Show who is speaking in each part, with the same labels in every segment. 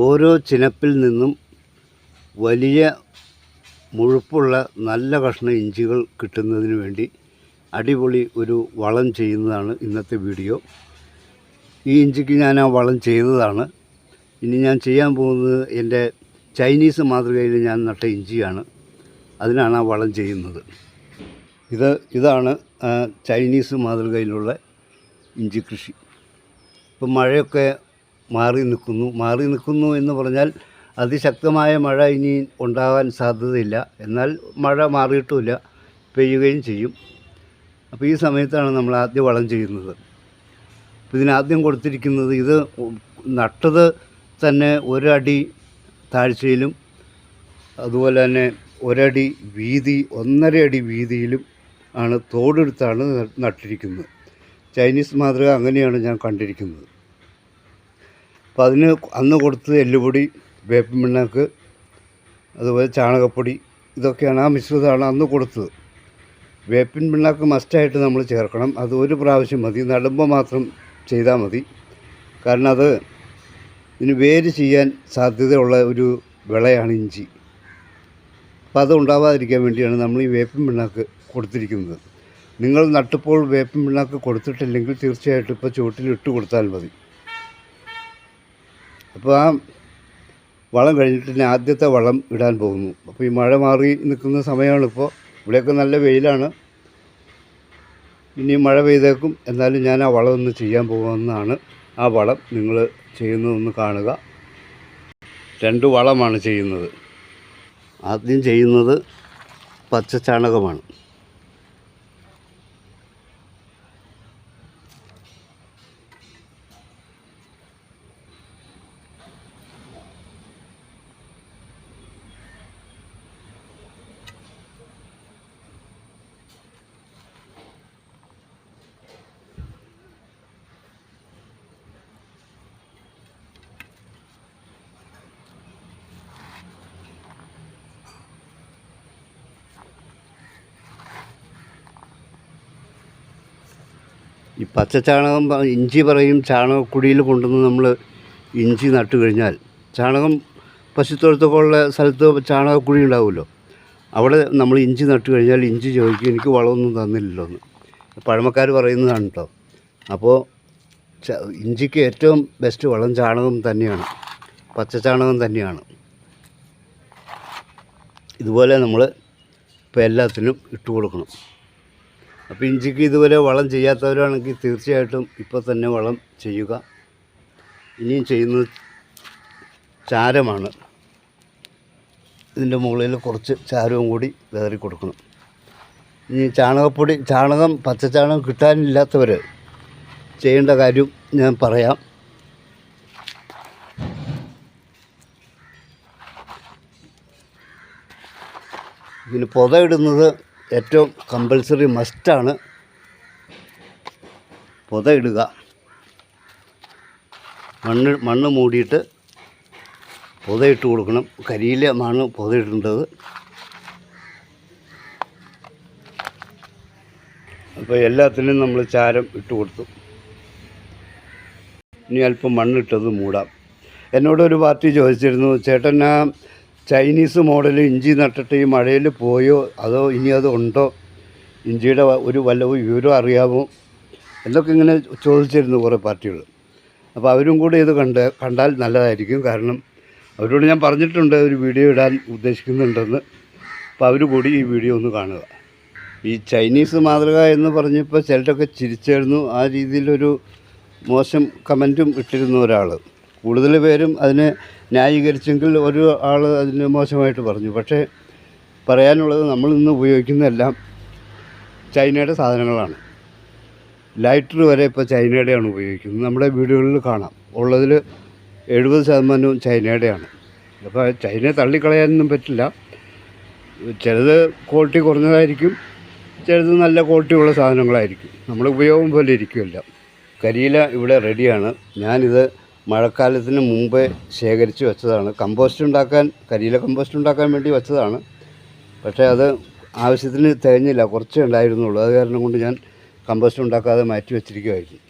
Speaker 1: ഓരോ ചിനപ്പിൽ നിന്നും വലിയ മുഴുപ്പുള്ള നല്ല കഷ്ണ ഇഞ്ചികൾ കിട്ടുന്നതിന് വേണ്ടി അടിപൊളി ഒരു വളം ചെയ്യുന്നതാണ് ഇന്നത്തെ വീഡിയോ. ഈ ഇഞ്ചിക്ക് ഞാൻ ആ വളം ചെയ്തതാണ് ഇനി ഞാൻ ചെയ്യാൻ പോകുന്നത് എന്റെ ചൈനീസ് മാതൃകയിൽ ഞാൻ നട്ട ഇഞ്ചിയാണ്. അതിനാണ് ആ വളം ചെയ്യുന്നത്. ഇത് ഇതാണ് ചൈനീസ് മാതൃകയിലുള്ള ഇഞ്ചി കൃഷി. ഇപ്പം മഴയൊക്കെ മാറി നിൽക്കുന്നു. മാറി നിൽക്കുന്നു എന്ന് പറഞ്ഞാൽ അതിശക്തമായ മഴ ഇനി ഉണ്ടാകാൻ സാധ്യതയില്ല. എന്നാൽ മഴ മാറിയിട്ടുമില്ല. പെയ്യുകയും ചെയ്യും. അപ്പോൾ ഈ സമയത്താണ് നമ്മൾ ആദ്യം വളം ചെയ്യുന്നത്. അപ്പോൾ ഇതിനാദ്യം കൊടുത്തിരിക്കുന്നത് ഇത് നട്ടത് തന്നെ ഒരടി താഴ്ചയിലും അതുപോലെ തന്നെ ഒരടി വീതി ഒന്നര അടി വീതിയിലും ആണ് തോടെടുത്താണ് നട്ടിരിക്കുന്നത്. ചൈനീസ് മാതൃക അങ്ങനെയാണ് ഞാൻ കണ്ടിരിക്കുന്നത്. അപ്പോൾ അതിന് അന്ന് കൊടുത്തത് എല്ലുപൊടി വേപ്പിൻ പിണ്ണാക്ക് അതുപോലെ ചാണകപ്പൊടി ഇതൊക്കെയാണ് ആ മിശ്രിതമാണ് അന്ന് കൊടുത്തത്. വേപ്പിൻ പിണ്ണാക്ക് മസ്റ്റായിട്ട് നമ്മൾ ചേർക്കണം. അത് ഒരു പ്രാവശ്യം മതി. നടുമ്പോൾ മാത്രം ചെയ്താൽ മതി. കാരണം അത് ഇതിന് വേര് ചെയ്യാൻ സാധ്യതയുള്ള ഒരു വിളയാണ് ഇഞ്ചി. അപ്പോൾ അത് ഉണ്ടാവാതിരിക്കാൻ വേണ്ടിയാണ് നമ്മൾ ഈ വേപ്പിൻ പിണ്ണാക്ക് കൊടുത്തിരിക്കുന്നത്. നിങ്ങൾ നട്ടപ്പോൾ വേപ്പിൻ പിണ്ണാക്ക് കൊടുത്തിട്ടില്ലെങ്കിൽ തീർച്ചയായിട്ടും ഇപ്പോൾ ചുവട്ടിൽ ഇട്ട് കൊടുത്താൽ മതി. അപ്പോൾ ആ വളം കഴിഞ്ഞിട്ട് തന്നെ ആദ്യത്തെ വളം ഇടാൻ പോകുന്നു. അപ്പോൾ ഈ മഴ മാറി നിൽക്കുന്ന സമയമാണ് ഇപ്പോൾ ഇവിടെയൊക്കെ നല്ല വെയിലാണ്. ഇനി മഴ പെയ്തേക്കും. എന്നാലും ഞാൻ ആ വളം ഒന്ന് ചെയ്യാൻ പോകുന്നതാണ്. ആ വളം നിങ്ങൾ ചെയ്യുന്നതൊന്ന് കാണുക. രണ്ട് വളമാണ് ചെയ്യുന്നത്. ആദ്യം ചെയ്യുന്നത് പച്ച ചാണകമാണ് ഈ പച്ച ചാണകം ഇഞ്ചി പറയും ചാണകക്കുടിയിൽ കൊണ്ടുവന്ന് നമ്മൾ ഇഞ്ചി നട്ടു കഴിഞ്ഞാൽ ചാണകം പശുത്തൊഴുത്തൊക്കെ ഉള്ള സ്ഥലത്ത് ചാണകക്കുഴി ഉണ്ടാവുമല്ലോ. അവിടെ നമ്മൾ ഇഞ്ചി നട്ടു കഴിഞ്ഞാൽ ഇഞ്ചി ചോദിക്കും എനിക്ക് വളമൊന്നും തന്നില്ലല്ലോ എന്ന്. പഴമക്കാർ പറയുന്നതാണ് കേട്ടോ അപ്പോൾ ഇഞ്ചിക്ക് ഏറ്റവും ബെസ്റ്റ് വളം ചാണകം തന്നെയാണ്. പച്ച ചാണകം തന്നെയാണ്. ഇതുപോലെ നമ്മൾ ഇപ്പോൾ എല്ലാത്തിനും ഇട്ട് കൊടുക്കണം. അപ്പോൾ ഇഞ്ചിക്ക് ഇതുവരെ വളം ചെയ്യാത്തവരാണെങ്കിൽ തീർച്ചയായിട്ടും ഇപ്പോൾ തന്നെ വളം ചെയ്യുക. ഇനിയും ചെയ്യുന്നത് ചാരമാണ്. ഇതിന്റെ മുകളിൽ കുറച്ച് ചാരവും കൂടി വിതറി കൊടുക്കണം. ഇനി ചാണകപ്പൊടി ചാണകം പച്ച ചാണകം കിട്ടാനില്ലാത്തവർ ചെയ്യേണ്ട കാര്യം ഞാൻ പറയാം. ഇതിന് പുത ഇടുന്നത് ഏറ്റവും കമ്പൽസറി മസ്റ്റാണ് പുത ഇടുക. മണ്ണ് മണ്ണ് മൂടിയിട്ട് പുതയിട്ട് കൊടുക്കണം. കരിയിലെ മണ്ണ് പുതയിടേണ്ടത് അപ്പോൾ എല്ലാത്തിനും നമ്മൾ ചാരം ഇട്ട് കൊടുത്തു. ഇനി അല്പം മണ്ണിട്ടത് മൂടാം. എന്നോടൊരു പാർട്ടി ചോദിച്ചിരുന്നു ചേട്ടൻ ആ ചൈനീസ് മോഡൽ ഇഞ്ചി നട്ടിട്ട് ഈ മഴയിൽ പോയോ? അതോ ഇനി അത് ഉണ്ടോ? ഇഞ്ചിയുടെ ഒരു വല്ല വിവരം അറിയാമോ? എന്നൊക്കെ ഇങ്ങനെ ചോദിച്ചിരുന്നു കുറേ പാർട്ടികൾ. അപ്പോൾ അവരും കൂടി ഇത് കണ്ട് കണ്ടാൽ നല്ലതായിരിക്കും. കാരണം അവരോട് ഞാൻ പറഞ്ഞിട്ടുണ്ട് ഒരു വീഡിയോ ഇടാൻ ഉദ്ദേശിക്കുന്നുണ്ടെന്ന്. അപ്പോൾ അവർ കൂടി ഈ വീഡിയോ ഒന്ന് കാണുക. ഈ ചൈനീസ് മാതൃക എന്ന് പറഞ്ഞപ്പോൾ ചിലരൊക്കെ ചിരിച്ചായിരുന്നു ആ രീതിയിലൊരു മോശം കമന്റും ഇട്ടിരുന്ന ഒരാൾ കൂടുതൽ പേരും അതിനെ ന്യായീകരിച്ചെങ്കിൽ ഒരു ആൾ അതിന് മോശമായിട്ട് പറഞ്ഞു. പക്ഷേ പറയാനുള്ളത് നമ്മൾ ഇന്ന് ഉപയോഗിക്കുന്നതെല്ലാം ചൈനയുടെ സാധനങ്ങളാണ്. ലൈറ്റർ വരെ ഇപ്പോൾ ചൈനയുടെയാണ് ഉപയോഗിക്കുന്നത്. നമ്മുടെ വീടുകളിൽ കാണാം. ഉള്ളതിൽ എഴുപത് ശതമാനവും ചൈനയുടെയാണ്. അപ്പോൾ ചൈനയെ തള്ളിക്കളയാനൊന്നും പറ്റില്ല. ചിലത് ക്വാളിറ്റി കുറഞ്ഞതായിരിക്കും ചിലത് നല്ല ക്വാളിറ്റി ഉള്ള സാധനങ്ങളായിരിക്കും. നമ്മൾ ഉപയോഗം പോലെ ഇരിക്കുമല്ല. കരിയില ഇവിടെ റെഡിയാണ് ഞാനിത് മഴക്കാലത്തിന് മുമ്പേ ശേഖരിച്ച് വെച്ചതാണ്. കമ്പോസ്റ്റ് ഉണ്ടാക്കാൻ കരിയില കമ്പോസ്റ്റ് ഉണ്ടാക്കാൻ വേണ്ടി വെച്ചതാണ്. പക്ഷേ അത് ആവശ്യത്തിന് തികഞ്ഞില്ല. കുറച്ചേ ഉണ്ടായിരുന്നുള്ളൂ. അത് കാരണം കൊണ്ട് ഞാൻ കമ്പോസ്റ്റ് ഉണ്ടാക്കാതെ മാറ്റി വെച്ചിരിക്കുമായിരുന്നു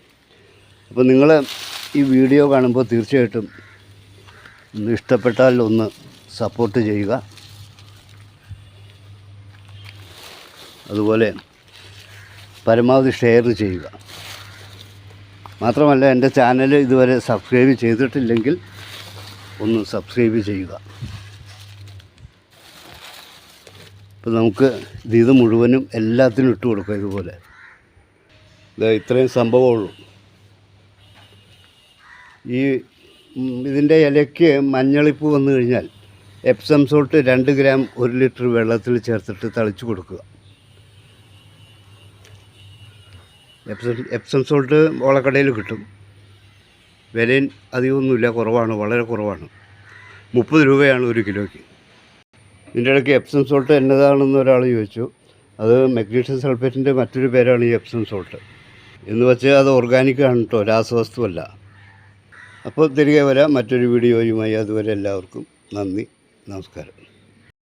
Speaker 1: അപ്പോൾ നിങ്ങൾ ഈ വീഡിയോ കാണുമ്പോൾ തീർച്ചയായിട്ടും ഇഷ്ടപ്പെട്ടാൽ ഒന്ന് സപ്പോർട്ട് ചെയ്യുക. അതുപോലെ പരമാവധി ഷെയർ ചെയ്യുക. മാത്രമല്ല എന്റെ ചാനൽ ഇതുവരെ സബ്സ്ക്രൈബ് ചെയ്തിട്ടില്ലെങ്കിൽ ഒന്ന് സബ്സ്ക്രൈബ് ചെയ്യുക. ഇപ്പം നമുക്ക് ഇത് മുഴുവനും എല്ലാത്തിനും ഇട്ട് കൊടുക്കുക ഇതുപോലെ. ഇതാ ഇത്രയും സംഭവമുള്ളൂ. ഈ ഇതിന്റെ ഇലയ്ക്ക് മഞ്ഞളിപ്പ് വന്നു കഴിഞ്ഞാൽ എപ്സം സോൾട്ട് രണ്ട് ഗ്രാം ഒരു ലിറ്റർ വെള്ളത്തിൽ ചേർത്തിട്ട് തളിച്ചു കൊടുക്കുക. എപ്സം എപ്സം സോൾട്ട് ഓളക്കടയിൽ കിട്ടും. വിലയും അധികമൊന്നുമില്ല കുറവാണ് വളരെ കുറവാണ്. മുപ്പത് രൂപയാണ് ഒരു കിലോയ്ക്ക്. ഇതിന്റെ ഇടയ്ക്ക് എപ്സം സോൾട്ട് എന്നതാണെന്ന് ഒരാൾ ചോദിച്ചു. അത് മെഗ്നീഷ്യം സൾഫേറ്റിന്റെ മറ്റൊരു പേരാണ് ഈ എപ്സം സോൾട്ട് എന്ന് വെച്ചാൽ അത് ഓർഗാനിക് ആണ് കേട്ടോ രാസവസ്തുവല്ല. അപ്പോൾ തിരികെ വരാം. മറ്റൊരു വീഡിയോയുമായി അതുവരെ എല്ലാവർക്കും നന്ദി നമസ്കാരം.